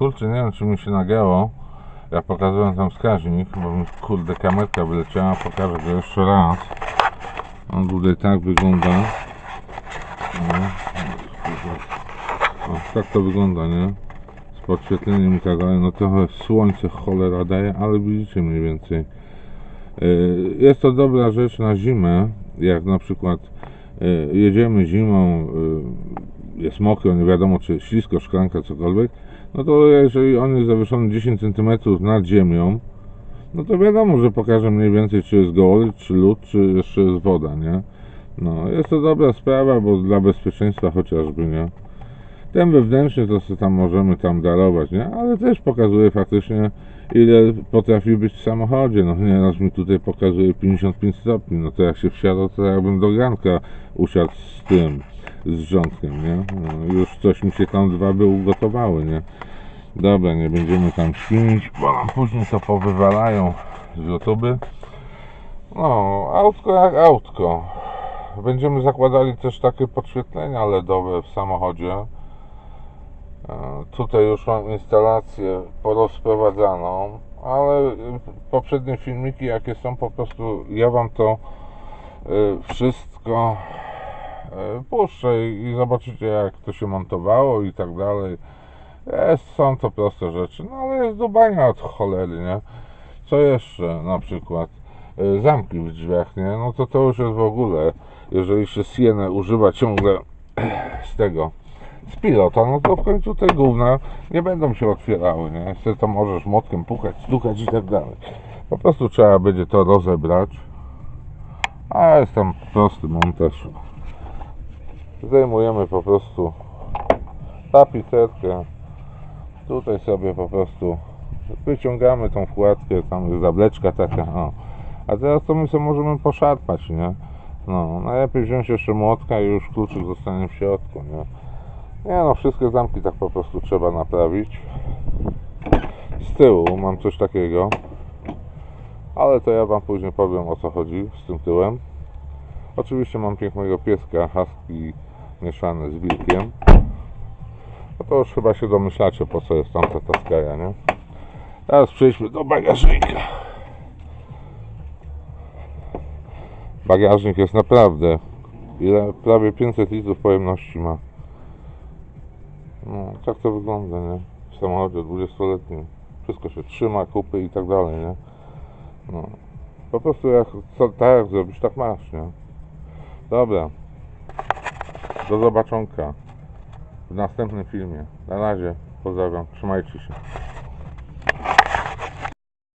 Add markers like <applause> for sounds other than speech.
Kurczę, nie wiem czy mi się nagięło. Ja pokazuję tam wskaźnik, bo mi kurde kamerka wyleciała, pokażę go jeszcze raz. On tutaj tak wygląda. No, o, tak to wygląda, nie? Z podświetleniem i tak dalej. No trochę słońce cholera daje, ale widzicie mniej więcej. Yy, Jest to dobra rzecz na zimę, jak na przykład yy, jedziemy zimą, yy, jest mokro, nie wiadomo czy ślisko, szklanka, cokolwiek, no to jeżeli on jest zawieszony 10 cm nad ziemią, no to wiadomo, że pokaże mniej więcej czy jest goły, czy lód, czy jeszcze jest woda, nie? No, jest to dobra sprawa, bo dla bezpieczeństwa chociażby, nie? Ten wewnętrzny to sobie tam możemy tam darować, nie? Ale też pokazuje faktycznie ile potrafi być w samochodzie. No nieraz mi tutaj pokazuje 55 stopni. No to jak się wsiadał, to jakbym do ganka usiadł z tym, z rządkiem, nie? No, już coś mi się tam dwa by ugotowały, nie? Dobra, nie będziemy tam świnić, bo nam później to powywalają z YouTube. No, autko jak autko. Będziemy zakładali też takie podświetlenia LEDowe w samochodzie. E, Tutaj już mam instalację porozprowadzaną, ale poprzednie filmiki jakie są po prostu ja wam to y, wszystko puszczę i zobaczycie jak to się montowało i tak dalej. Jest, są to proste rzeczy, no ale jest dubania od cholery, nie? Co jeszcze na przykład? Y, Zamki w drzwiach, nie? No to to już jest w ogóle, jeżeli się Sienę używa ciągle <clears throat> z tego z pilota, no to w końcu te gówna nie będą się otwierały, nie? Wtedy to możesz młotkiem pukać, stukać i tak dalej. Po prostu trzeba będzie to rozebrać. A jest tam prosty montaż. Zdejmujemy po prostu tapicerkę. Tutaj sobie po prostu wyciągamy tą wkładkę, tam jest zawleczka taka, o. A teraz to my sobie możemy poszarpać, nie? No, najlepiej wziąć jeszcze młotka i już kluczyk zostanie w środku, nie? Nie no, wszystkie zamki tak po prostu trzeba naprawić. Z tyłu mam coś takiego. Ale to ja wam później powiem o co chodzi z tym tyłem. Oczywiście mam pięknego pieska husky mieszany z wilkiem. No to już chyba się domyślacie po co jest tamta taskaja, nie? Teraz przejdźmy do bagażnika. Bagażnik jest naprawdę ile prawie 500 litrów pojemności ma. No, tak to wygląda, nie? W samochodzie 20-letnim. Wszystko się trzyma, kupy i tak dalej, nie? No. Po prostu jak, co, tak jak zrobisz, tak masz, nie? Dobra. Do zobaczonka w następnym filmie. Na razie. Pozdrawiam. Trzymajcie się.